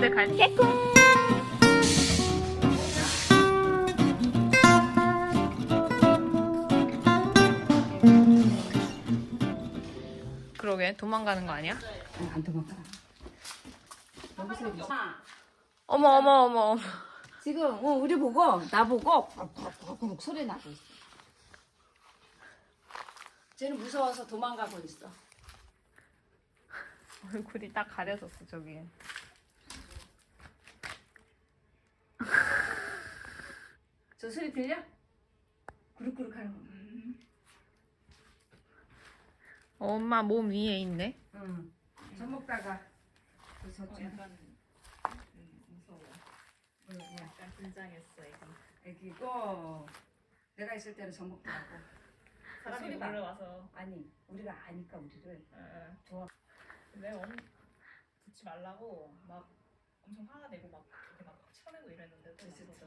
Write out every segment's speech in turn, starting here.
건데 갈 개꿀. 그러게 도망가는 거 아니야? 안 도망가. 여기서 어머 어머 어머 어머. 지금 어, 우리 보고 나 보고 꿀꿀꿀 소리 나고 있어. 쟤는 무서워서 도망가고 있어. 얼굴이 딱 가려졌어 저기. 저 소리 들려? 꾸룩꾸룩 하는 거. 음. 엄마 몸 위에 있네. 응. 젖 먹다가 음, 무서워. 약간 긴장했어 애기. 애기고 내가 있을 때는 젖 먹더라고. 사람이 소리 봐. 놀러 와서. 아니 우리가 아니까 우리를 어, 도와. 내가 엄 붙지 말라고 막 엄청 화가 내고 막 쳐내고 이랬는데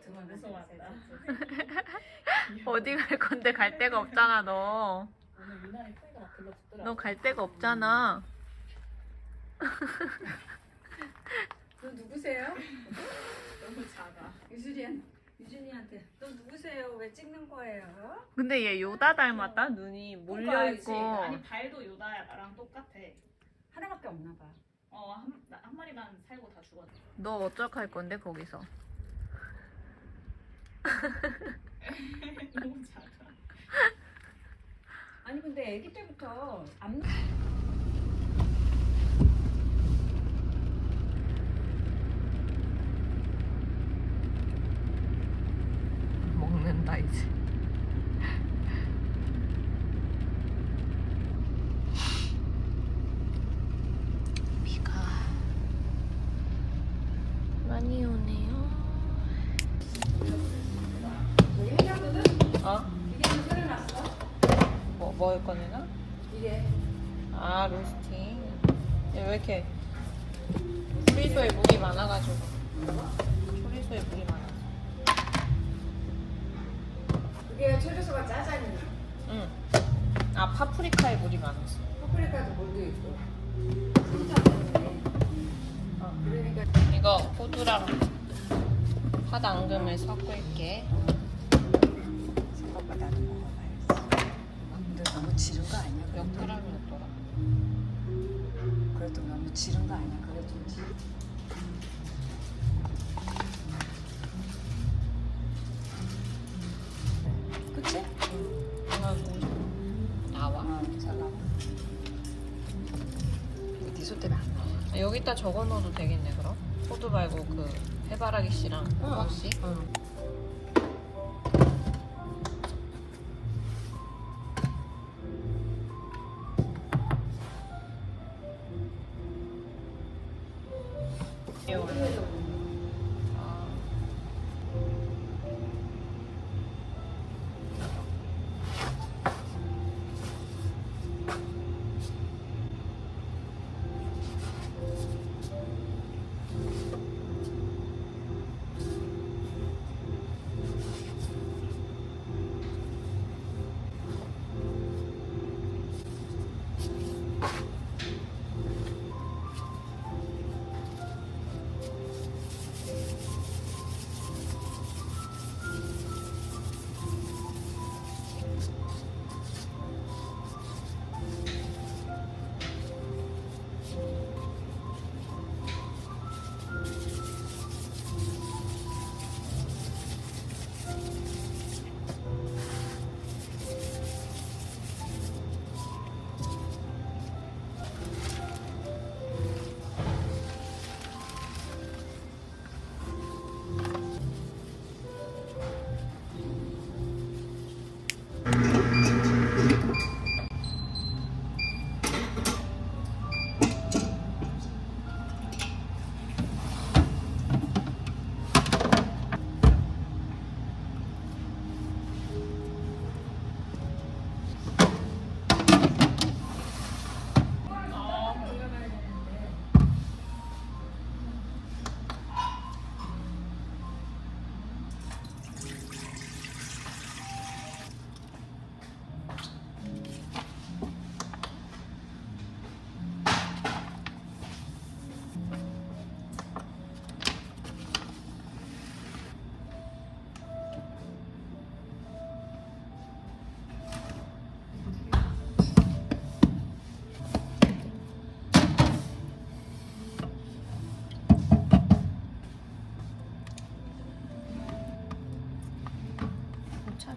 도망가지, 무서워한다. 어디 갈 건데 갈 데가 없잖아 너. 오늘 유난히 토이가 막 들러붙더라고. 너 갈 데가 없잖아. 너 누구세요? 너무 작아. 유준이한 유준이한테 너 누구세요? 왜 찍는 거예요? 근데 얘 요다 닮았다. 눈이 몰려 알지. 있고. 아니 발도 요다야 나랑 똑같아. 하나밖에 없나 봐. 어 한 한 마리만 살고 다 죽었네. 너 어떡할 건데 거기서? 너무 작아. 아니 근데 아기 때부터 안 먹는다 이제. 파프리카에 물이 많았어. 파프리카도 물도 있고. 어. 그러니까 이거 호두랑 팥 앙금을 섞을게. 생각보다 나도 먹어봐야지. 근데 너무 지른 거 아니야? 몇? 그램이었더라? 그래도 너무 지른 거 아니야? 그래 좀 지. 여기다 적어 넣어도 되겠네 그럼? 호두 말고 그 해바라기 씨랑 호박 씨? 응.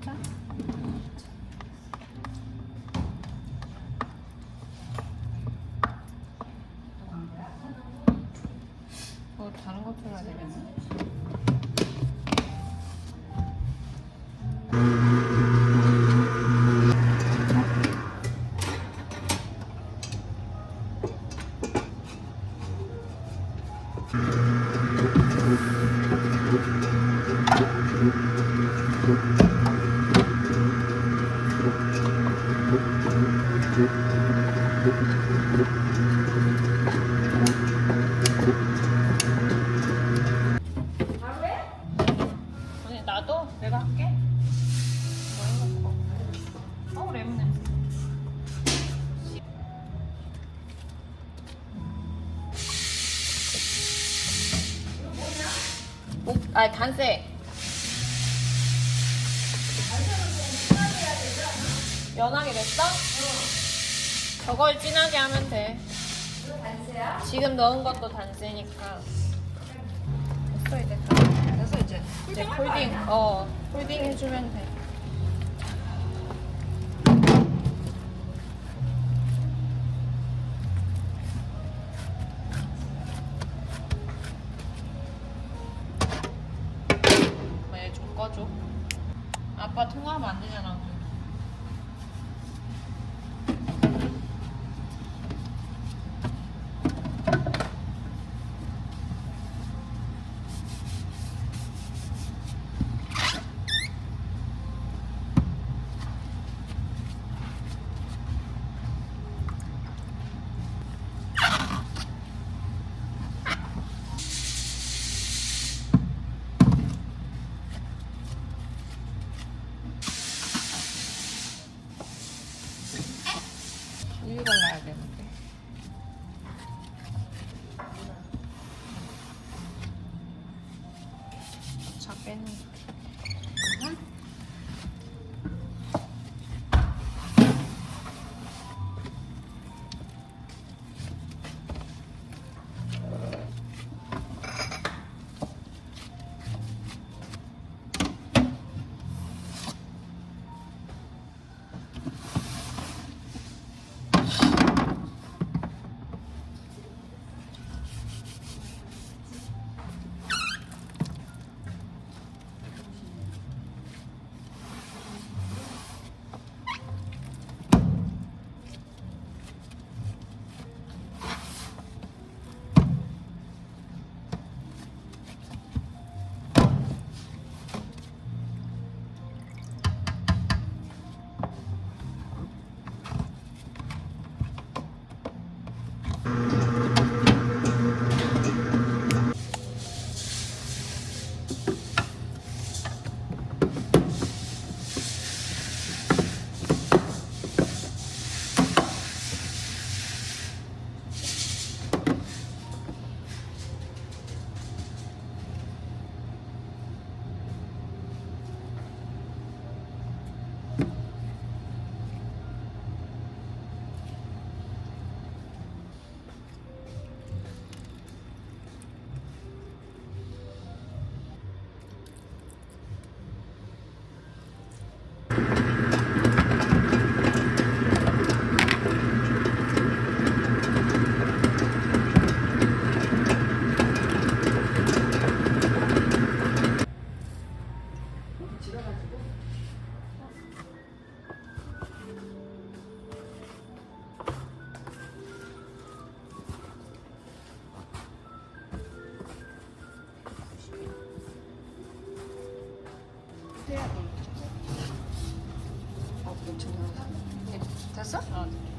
tá? 넣은 것도 단지니까 됐어 이제 됐어 이제. 이제 홀딩. 어 홀딩 해주면 돼. 해야 돼. 어, 괜찮아. 네, 됐어? 어. 네.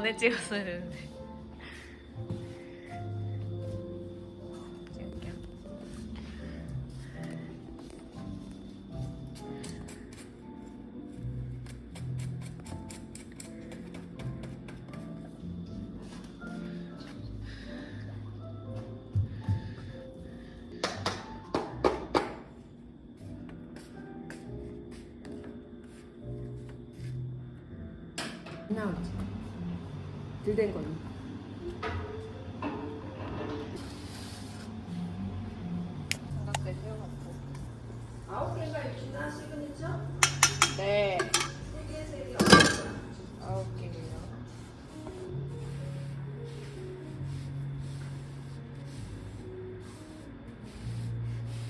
전에 찍었어야 되는데. 들된 거는. 아홉 개가 시그니처? 네. 세개 세개 아홉 개예요.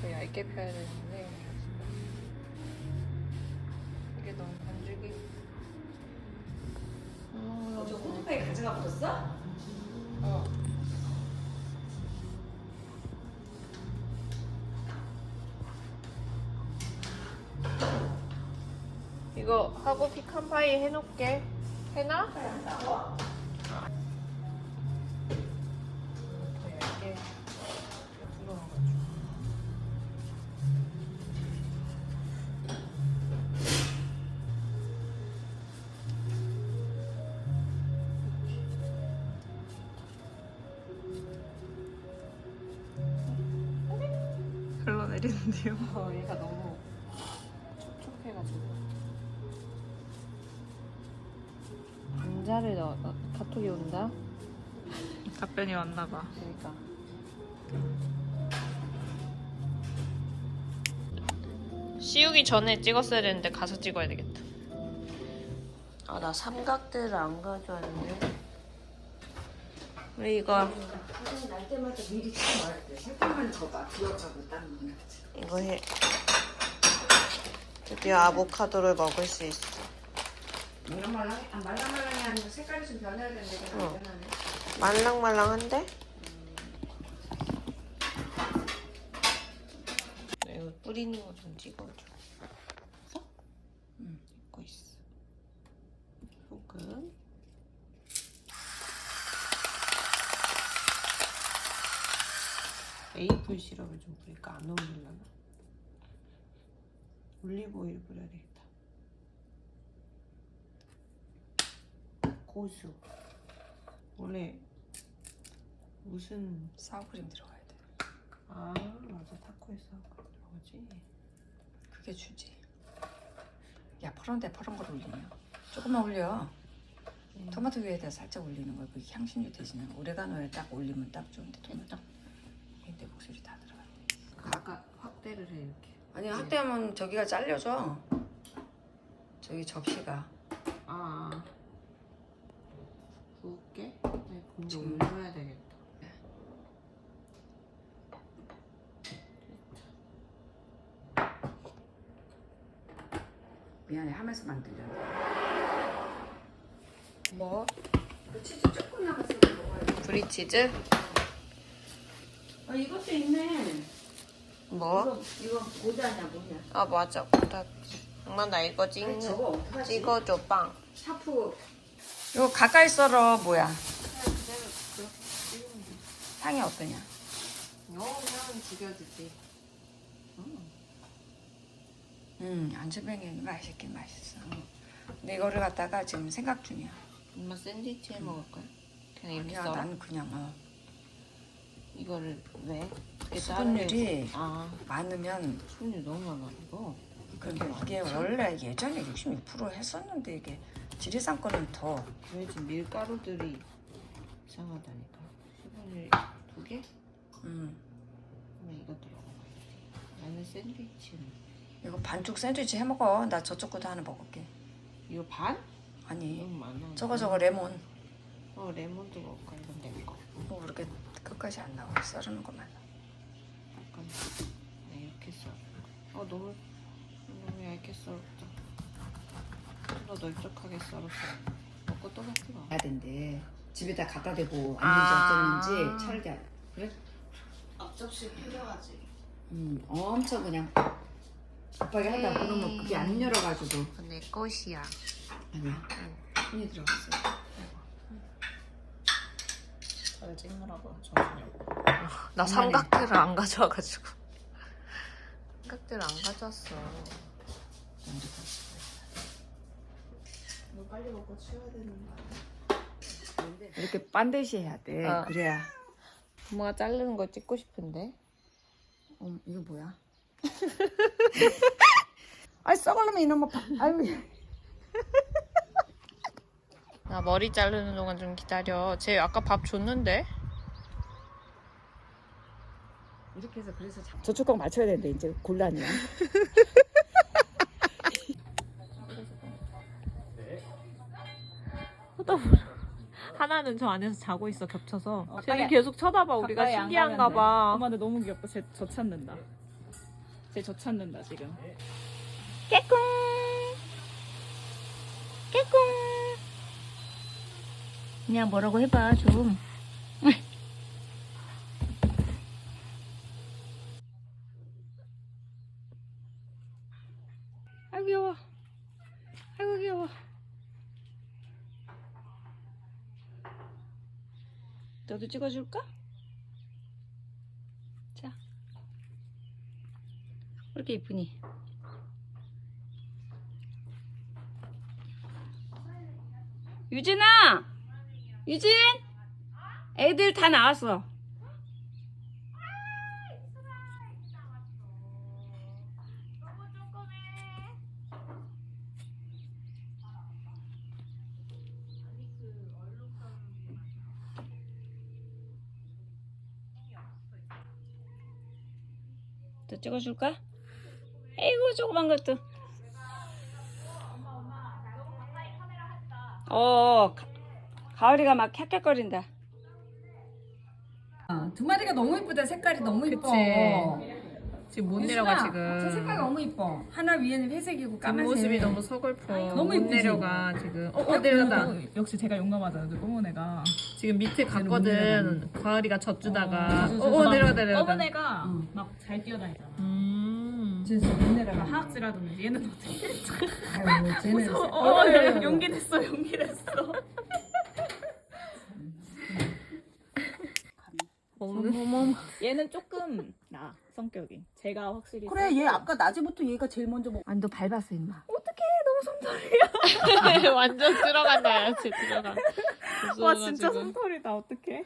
더 얇게 펴야 되는데 하고 피칸 파이 해놓을게. 해놔? 흘러내리는데요. 어, 얘가 너무 답변이 왔나 봐. 그러니까. 씌우기 전에 찍었어야 되는데 가서 찍어야 되겠다. 아, 나 삼각대를 안 가져왔는데. 우리 이거 사진 날 때마다 미리. 기억하고 딱 넣는 거지. 이거 해. 드디어 아보카도를 먹을 수 있어. 말랑말랑, 아, 말랑말랑이 아니고 색깔이 좀 변해야 되는데 어. 안 변하네. 말랑말랑한데? 이거 뿌리는 거 좀 찍어줘. 있어? 응, 찍고 있어. 소금. 메이플 시럽을 좀 뿌릴까? 안 어울리려나? 올리브 오일 뿌려야 되겠다. 고수. 원래 무슨 사우크림 들어가야 돼. 아 맞아 타코에서 들어가지 그게 주지. 야 퍼런데 퍼런 걸 올리냐? 조금만 올려. 음. 토마토 위에다 살짝 올리는 거야. 그게 향신료 대신에 오레가노에 딱 올리면 딱 좋은데 토마토. 내 목소리 다 들어가. 아까 확대를 해 이렇게 아니 학대하면 저기가 잘려져. 저기 접시가. 아 구울게 네, 근데 지금. 올려야 되겠다 미안해 하면서 만들려. 뭐? 그 치즈 조금. 먹어야 돼. 브리치즈? 아, 이것도 있네. 뭐? 이거, 이거 모자냐, 뭐냐. 아 맞아 나 엄마 나 이거 찍? 찍어줘 빵 샤프. 이거 가까이 썰어 뭐야? 향이 어떠냐? 넣으면 죽여주지 음 안주뱅이 맛있긴 맛있어. 근데 이거를 갖다가 지금 생각 중이야. 엄마 샌드위치 해 먹을 거야? 그냥 이렇게 아니야 썰어? 난 그냥 어. 이거를 왜? 이게 수분율이 아 많으면 수분율 너무 많아 이거 그게 이게 원래 예전에 66% 했었는데 이게 지리산 거는 더 왜 지금 밀가루들이 이상하다니까 수분율 두 개? 음, 그럼 이것도 먹어봐야지 나는 샌드위치는 이거 반죽 샌드위치 해 먹어. 나 저쪽 것도 하나 먹을게. 이거 반? 아니 너무 많아 저거 저거 레몬. 어 레몬도 먹을까 이건 내 거 뭐 그렇게 끝까지 안 나와 썰는 것만. 약간 네, 이렇게 썰어 어 너무 너무 얇게 썰었다 좀더 널쩍하게 썰었어 먹고 또 먹지 마 해야 된대. 집에다 갖다 대고 아. 앉는지 어쩌는지 잘. 그래? 앞접시 필요하지 음, 엄청 그냥 급하게 하다 보면 그게 안 열어가지고. 내 것이야 아니야. 손이 들어갔어. 찍느라고 정신이 없고. 나 삼각대를 안 가져와가지고. 삼각대를 안 가져왔어. 물 빨리 먹고 치워야 되는데. 이렇게 반드시 해야 돼. 어. 그래야. 부모가 자르는 걸 찍고 싶은데. 어, 이거 뭐야? 아이 썩을려면 이놈아. 바- 아유. 나 머리 자르는 동안 좀 기다려. 쟤 아까 밥 줬는데? 이렇게 해서 그래서 자- 저쪽 거 맞춰야 되는데 이제 곤란이야. 하나는 저 안에서 자고 있어 겹쳐서. 어, 쟤는 계속 쳐다봐. 우리가 가까이 안 신기한가 가면 돼. 봐. 엄마 근데 너무 귀엽다. 쟤저 찾는다. 쟤저 찾는다 지금. 깨꿍. 깨꿍. 그냥 뭐라고 해봐 좀. 아이고 귀여워. 아이고 귀여워. 너도 찍어줄까? 자. 왜 이렇게 이쁘니? 유진아! 유진! 애들 다 나왔어. 또 찍어줄까? 에이구 조그만 것도. 어, 가, 가을이가 막 캬캬거린다. 아, 두 마리가 너무 이쁘다. 색깔이 너무 이뻐. 지금 못 유진아, 내려가 지금. 저 색깔 너무 이뻐. 하나 위에는 회색이고 까만색. 뒷모습이 너무 서글퍼. 너무 못 이쁘지? 내려가 지금. 어, 어 어, 내려간다. 역시 제가 용감하잖아. 그 꼬문 애가. 지금 밑에 갔거든. 가을이가 젖주다가. 어, 어, 어, 내려가다 내려가다. 검은 애가 응. 막잘 뛰어다니잖아. 음. 진짜 못 내려가. 하악질하던데 얘는 어떻게? 아유, 쟤는. 어, 어, 어, 어, 용기 냈어, 용기 냈어. 먹는. 얘는 조금 나 성격이. 제가 확실히. 그래, 얘 아까 낮에부터 얘가 제일 먼저 먹. 아니, 너 밟았어, 임마. 완전 들어간다. 쟤 들어가. 와 진짜 솜털이다. 어떡해?